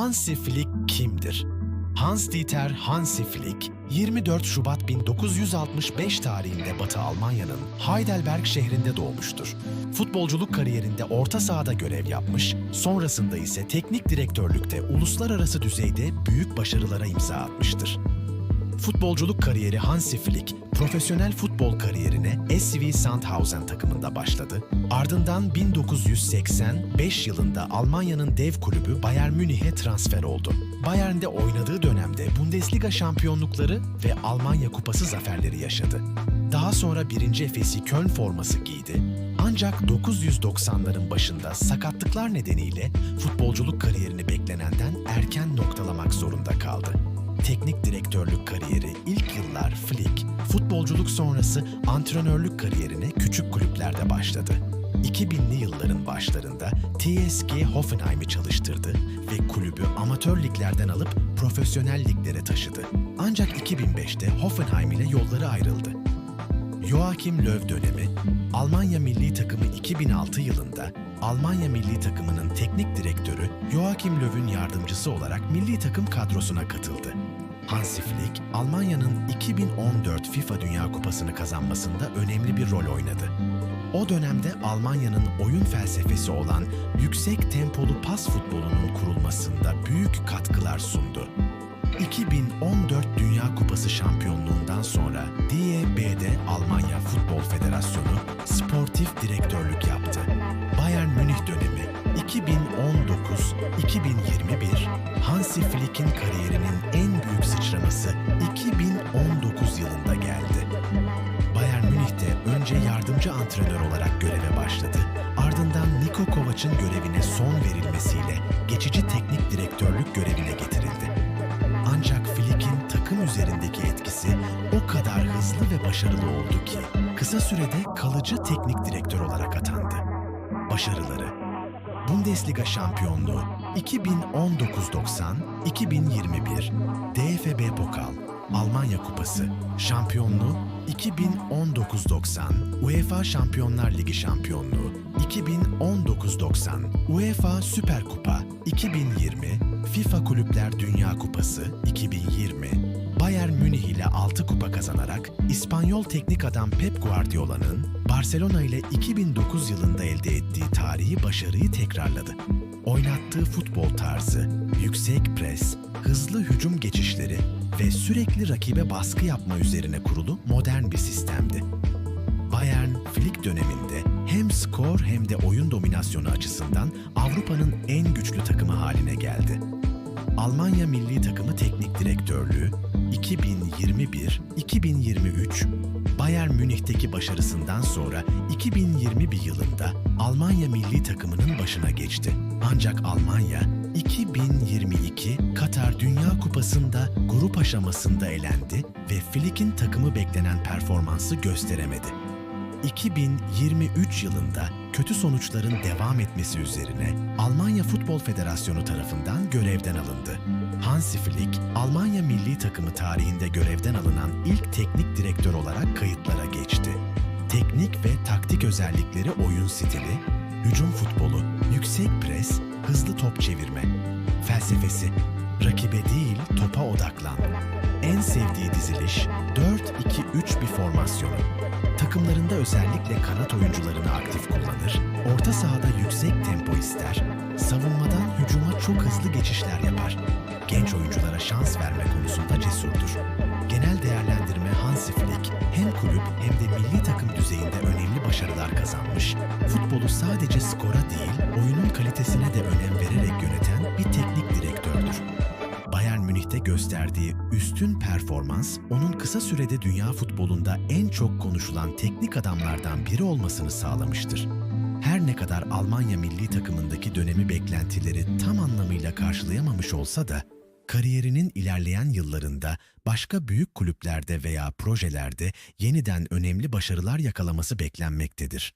Hansi Flick kimdir? Hans-Dieter Hansi Flick, 24 Şubat 1965 tarihinde Batı Almanya'nın Heidelberg şehrinde doğmuştur. Futbolculuk kariyerinde orta sahada görev yapmış, sonrasında ise teknik direktörlükte uluslararası düzeyde büyük başarılara imza atmıştır. Futbolculuk kariyeri Hansi Flick, profesyonel futbol kariyerine SV Sandhausen takımında başladı. Ardından 1985 yılında Almanya'nın dev kulübü Bayern Münih'e transfer oldu. Bayern'de oynadığı dönemde Bundesliga şampiyonlukları ve Almanya Kupası zaferleri yaşadı. Daha sonra 1. Efes'i Köln forması giydi. Ancak 990'ların başında sakatlıklar nedeniyle futbolculuk futbolculuk sonrası antrenörlük kariyerine küçük kulüplerde başladı. 2000'li yılların başlarında TSG Hoffenheim'i çalıştırdı ve kulübü amatör liglerden alıp profesyonel liglere taşıdı. Ancak 2005'te Hoffenheim ile yolları ayrıldı. Joachim Löw dönemi, Almanya milli takımı 2006 yılında Almanya milli takımının teknik direktörü Joachim Löw'ün yardımcısı olarak milli takım kadrosuna katıldı. Hansi Flick, Almanya'nın 2014 FIFA Dünya Kupası'nı kazanmasında önemli bir rol oynadı. O dönemde Almanya'nın oyun felsefesi olan yüksek tempolu pas futbolunun kurulmasında büyük katkılar sundu. 2014 Dünya Kupası şampiyonluğundan sonra DEB'de Hansi Flick'in kariyerinin en büyük sıçraması 2019 yılında geldi. Bayern Münih'te önce yardımcı antrenör olarak göreve başladı. Ardından Niko Kovac'ın görevine son verilmesiyle geçici teknik direktörlük görevine getirildi. Ancak Flick'in takım üzerindeki etkisi o kadar hızlı ve başarılı oldu ki kısa sürede kalıcı teknik direktör olarak atandı. Başarıları Bundesliga şampiyonluğu 2019-90, 2021, DFB Pokal, Almanya Kupası, şampiyonluğu 2019-90, UEFA Şampiyonlar Ligi şampiyonluğu 2019-90, UEFA Süper Kupa 2020, FIFA Kulüpler Dünya Kupası 2020, Bayern Münih ile 6 kupa kazanarak İspanyol teknik adam Pep Guardiola'nın Barcelona ile 2009 yılında elde ettiği tarihi başarıyı tekrarladı. Oynattığı futbol tarzı, yüksek pres, hızlı hücum geçişleri ve sürekli rakibe baskı yapma üzerine kurulu modern bir sistemdi. Bayern, Flick döneminde hem skor hem de oyun dominasyonu açısından Avrupa'nın en güçlü takımı haline geldi. Almanya milli takımı teknik direktörlüğü 2021-2023 Bayern Münih'teki başarısından sonra 2021 yılında Almanya milli takımının başına geçti. Ancak Almanya 2022 Katar Dünya Kupası'nda grup aşamasında elendi ve Flick'in takımı beklenen performansı gösteremedi. 2023 yılında kötü sonuçların devam etmesi üzerine Almanya Futbol Federasyonu tarafından görevden alındı. Hansi Flick, Almanya milli takımı tarihinde görevden alınan ilk teknik direktör olarak kayıtlara geçti. Teknik ve taktik özellikleri oyun stili, hücum futbolu, yüksek pres, hızlı top çevirme. Felsefesi, rakibe değil topa odaklan. En sevdiği diziliş 4-2-3 bir formasyonu. Takımlarında özellikle kanat oyuncularını aktif kullanır, orta sahada yüksek tempo ister, savunmadan hücuma çok hızlı geçişler yapar. Genç oyunculara şans verme konusunda cesurdur. Genel değerlendirme kulüp hem de milli takım düzeyinde önemli başarılar kazanmış, futbolu sadece skora değil, oyunun kalitesine de önem vererek yöneten bir teknik direktördür. Bayern Münih'te gösterdiği üstün performans, onun kısa sürede dünya futbolunda en çok konuşulan teknik adamlardan biri olmasını sağlamıştır. Her ne kadar Almanya milli takımındaki dönemi beklentileri tam anlamıyla karşılayamamış olsa da, kariyerinin ilerleyen yıllarında başka büyük kulüplerde veya projelerde yeniden önemli başarılar yakalaması beklenmektedir.